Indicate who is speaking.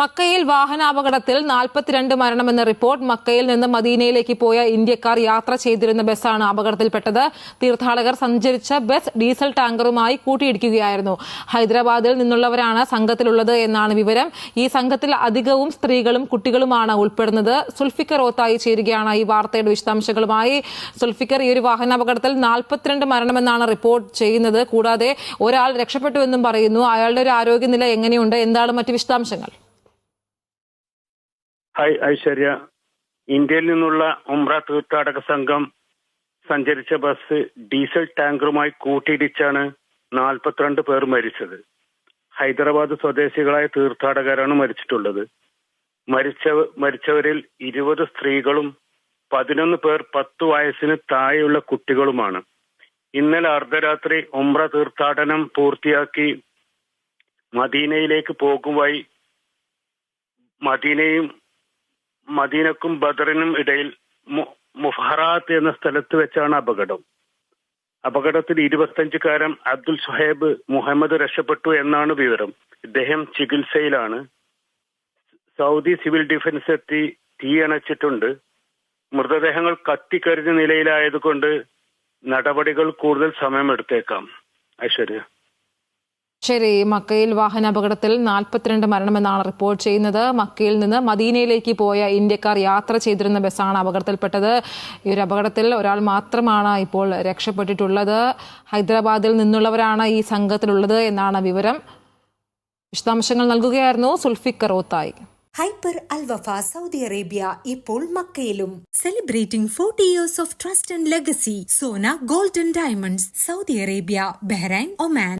Speaker 1: മക്കയിൽ വാഹനാപകടത്തിൽ നാൽപ്പത്തിരണ്ട് മരണമെന്ന റിപ്പോർട്ട് മക്കയിൽ നിന്ന് മദീനയിലേക്ക് പോയ ഇന്ത്യക്കാർ യാത്ര ചെയ്തിരുന്ന ബസ്സാണ് അപകടത്തിൽപ്പെട്ടത്. തീർത്ഥാടകർ സഞ്ചരിച്ച ബസ് ഡീസൽ ടാങ്കറുമായി കൂട്ടിയിടിക്കുകയായിരുന്നു. ഹൈദരാബാദിൽ നിന്നുള്ളവരാണ് സംഘത്തിലുള്ളത് എന്നാണ് വിവരം. ഈ സംഘത്തിൽ അധികവും സ്ത്രീകളും കുട്ടികളുമാണ് ഉൾപ്പെടുന്നത്. സുൽഫിക്കർ ഓത്തായി ചേരുകയാണ് ഈ വാർത്തയുടെ വിശദാംശങ്ങളുമായി. സുൽഫിക്കർ ഈ ഒരു വാഹനാപകടത്തിൽ നാൽപ്പത്തിരണ്ട് മരണമെന്നാണ് റിപ്പോർട്ട് ചെയ്യുന്നത്. കൂടാതെ ഒരാൾ രക്ഷപ്പെട്ടുവെന്നും പറയുന്നു. അയാളുടെ ഒരു ആരോഗ്യനില എങ്ങനെയുണ്ട്? എന്താണ് മറ്റ് വിശദാംശങ്ങൾ?
Speaker 2: ഹായ് ഐശ്വര്യ. ഇന്ത്യയിൽ നിന്നുള്ള ഉംറ തീർത്ഥാടക സംഘം സഞ്ചരിച്ച ബസ് ഡീസൽ ടാങ്കറുമായി കൂട്ടിയിടിച്ചാണ് നാൽപ്പത്തിരണ്ട് പേർ മരിച്ചത്. ഹൈദരാബാദ് സ്വദേശികളായ തീർത്ഥാടകരാണ് മരിച്ചിട്ടുള്ളത്. മരിച്ച മരിച്ചവരിൽ ഇരുപത് സ്ത്രീകളും പതിനൊന്ന് പേർ പത്ത് വയസ്സിന് താഴെയുള്ള കുട്ടികളുമാണ്. ഇന്നലെ അർദ്ധരാത്രി ഉംറ തീർത്ഥാടനം പൂർത്തിയാക്കി മദീനയിലേക്ക് പോകുമായി മദീനയും മദീനക്കും ബദറിനും ഇടയിൽ മുഫഹറാത്ത് എന്ന സ്ഥലത്ത് വെച്ചാണ് അപകടം. അപകടത്തിൽ ഇരുപത്തഞ്ചുകാരൻ അബ്ദുൽ സുഹേബ് മുഹമ്മദ് രക്ഷപ്പെട്ടു എന്നാണ് വിവരം. ഇദ്ദേഹം ചികിത്സയിലാണ്. സൗദി സിവിൽ ഡിഫൻസ് എത്തി തീയണച്ചിട്ടുണ്ട് മൃതദേഹങ്ങൾ കത്തിക്കരിഞ്ഞ നിലയിലായതുകൊണ്ട് നടപടികൾ കൂടുതൽ സമയമെടുത്തേക്കാം. ഐശ്വര്യ.
Speaker 1: ശരി മക്കയിൽ വാഹനാപകടത്തിൽ നാൽപ്പത്തിരണ്ട് മരണമെന്നാണ് റിപ്പോർട്ട് ചെയ്യുന്നത്. മക്കയിൽ നിന്ന് മദീനയിലേക്ക് പോയ ഇന്ത്യക്കാർ യാത്ര ചെയ്തിരുന്ന ബസ്സാണ് അപകടത്തിൽപ്പെട്ടത്. ഈ ഒരു അപകടത്തിൽ ഒരാൾ മാത്രമാണ് ഇപ്പോൾ രക്ഷപ്പെട്ടിട്ടുള്ളത്. ഹൈദരാബാദിൽ നിന്നുള്ളവരാണ് ഈ സംഘത്തിലുള്ളത് എന്നാണ് വിവരം. വിശദാംശങ്ങൾ നൽകുകയായിരുന്നു Zulfikar Othayi.
Speaker 3: Hyper Al Wafa Saudi Arabia ഇപ്പോൾ മക്കയിലും. Celebrating forty years of trust and legacy Sona golden diamonds Saudi Arabia Bahrain Oman.